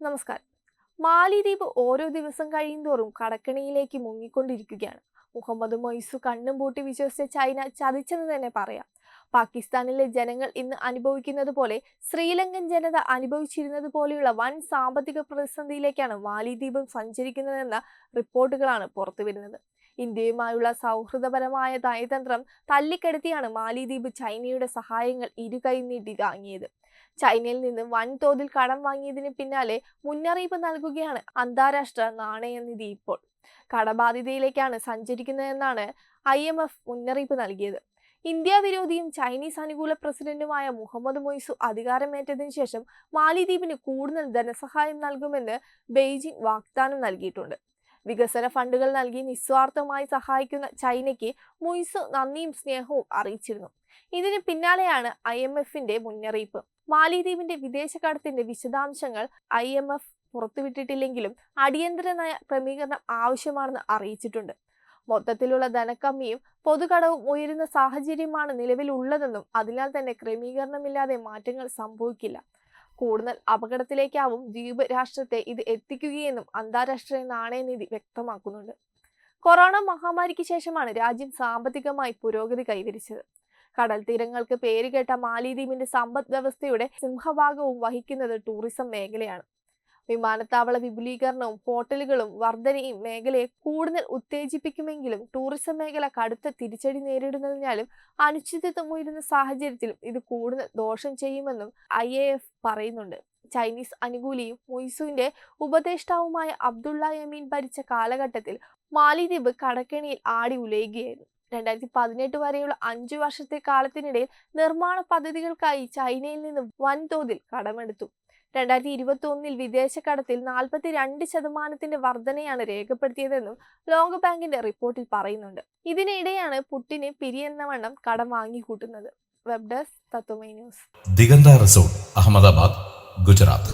നമസ്കാരം. മാലിദ്വീപ് ഓരോ ദിവസം കഴിയുന്തോറും കടക്കണിയിലേക്ക് മുങ്ങിക്കൊണ്ടിരിക്കുകയാണ്. മുഹമ്മദ് മൊയ്സു കണ്ണും പൂട്ടി വിശ്വസിച്ച ചൈന ചതിച്ചെന്ന് തന്നെ പറയാം. പാകിസ്ഥാനിലെ ജനങ്ങൾ ഇന്ന് അനുഭവിക്കുന്നത് പോലെ ശ്രീലങ്കൻ ജനത അനുഭവിച്ചിരുന്നത് പോലെയുള്ള വൻ സാമ്പത്തിക പ്രതിസന്ധിയിലേക്കാണ് മാലിദ്വീപ് സഞ്ചരിക്കുന്നതെന്ന റിപ്പോർട്ടുകളാണ് പുറത്തുവരുന്നത്. ഇന്ത്യയുമായുള്ള സൗഹൃദപരമായ നയതന്ത്രം തല്ലിക്കെടുത്തിയാണ് മാലിദ്വീപ് ചൈനയുടെ സഹായങ്ങൾ ഇരുകൈ നീട്ടി വാങ്ങിയത് ചൈനയിൽ നിന്ന് വൻതോതിൽ കടം വാങ്ങിയതിന് പിന്നാലെ മുന്നറിയിപ്പ് നൽകുകയാണ് അന്താരാഷ്ട്ര നാണയനിധി ഇപ്പോൾ. കടബാധിതയിലേക്കാണ് സഞ്ചരിക്കുന്നതെന്നാണ് ഐ എം എഫ് മുന്നറിയിപ്പ് നൽകിയത്. ഇന്ത്യ വിരോധിയും ചൈനീസ് അനുകൂല പ്രസിഡന്റുമായ മുഹമ്മദ് മൊയ്സു അധികാരമേറ്റതിനു ശേഷം മാലിദ്വീപിന് കൂടുതൽ ധനസഹായം നൽകുമെന്ന് ബെയ്ജിംഗ് വാഗ്ദാനം നൽകിയിട്ടുണ്ട്. വികസന ഫണ്ടുകൾ നൽകി നിസ്വാർത്ഥമായി സഹായിക്കുന്ന ചൈനയ്ക്ക് മുയ്സ് നന്ദിയും സ്നേഹവും അറിയിച്ചിരുന്നു. ഇതിന് പിന്നാലെയാണ് ഐ എം എഫിന്റെ മുന്നറിയിപ്പ്. മാലിദ്വീപിന്റെ വിദേശകടത്തിന്റെ വിശദാംശങ്ങൾ ഐ എം എഫ് പുറത്തുവിട്ടിട്ടില്ലെങ്കിലും അടിയന്തര നയ ക്രമീകരണം ആവശ്യമാണെന്ന് അറിയിച്ചിട്ടുണ്ട്. മൊത്തത്തിലുള്ള ധനക്കമ്മിയും പൊതുകടവും ഉയരുന്ന സാഹചര്യമാണ് നിലവിലുള്ളതെന്നും അതിനാൽ തന്നെ ക്രമീകരണമില്ലാതെ മാറ്റങ്ങൾ സംഭവിക്കില്ല. കൂടുതൽ അപകടത്തിലേക്കാവും ദ്വീപ് രാഷ്ട്രത്തെ ഇത് എത്തിക്കുകയെന്നും അന്താരാഷ്ട്ര നാണയനിധി വ്യക്തമാക്കുന്നുണ്ട്. കൊറോണ മഹാമാരിക്ക് ശേഷമാണ് രാജ്യം സാമ്പത്തികമായി പുരോഗതി കൈവരിച്ചത്. കടൽ തീരങ്ങൾക്ക് പേരുകേട്ട മാലിദ്വീപിന്റെ സമ്പദ് വ്യവസ്ഥയുടെ സിംഹഭാഗവും വഹിക്കുന്നത് ടൂറിസം മേഖലയാണ്. വിമാനത്താവള വിപുലീകരണവും ഹോട്ടലുകളും വർധനയും മേഖലയെ കൂടുതൽ ഉത്തേജിപ്പിക്കുമെങ്കിലും ടൂറിസം മേഖല കടുത്ത തിരിച്ചടി നേരിടുന്നതിനാലും അനിശ്ചിതത്വം ഉയരുന്ന സാഹചര്യത്തിലും ഇത് കൂടുതൽ ദോഷം ചെയ്യുമെന്നും ഐ പറയുന്നുണ്ട്. ചൈനീസ് അനുകൂലിയും മൊയ്സുവിന്റെ ഉപദേഷ്ടാവുമായ അബ്ദുള്ള യമീൻ ഭരിച്ച കാലഘട്ടത്തിൽ മാലിദ്വീപ് കടക്കെണിയിൽ ആടി ഉലയുകയായിരുന്നു. രണ്ടായിരത്തി പതിനെട്ട് വരെയുള്ള അഞ്ചു വർഷത്തെ കാലത്തിനിടയിൽ നിർമ്മാണ പദ്ധതികൾക്കായി ചൈനയിൽ നിന്ന് വൻതോതിൽ കടമെടുത്തു. രണ്ടായിരത്തി ഇരുപത്തി ഒന്നിൽ വിദേശ കടത്തിൽ നാൽപ്പത്തി രണ്ട് ശതമാനത്തിന്റെ വർധനയാണ് രേഖപ്പെടുത്തിയതെന്നും ലോക ബാങ്കിന്റെ റിപ്പോർട്ടിൽ പറയുന്നുണ്ട്. ഇതിനിടെയാണ് പുട്ടിന് പിരിയെന്ന വണ്ണം കടം വാങ്ങിക്കൂട്ടുന്നത്. Web desk Tatwamayi news. Diganta resort Ahmedabad Gujarat.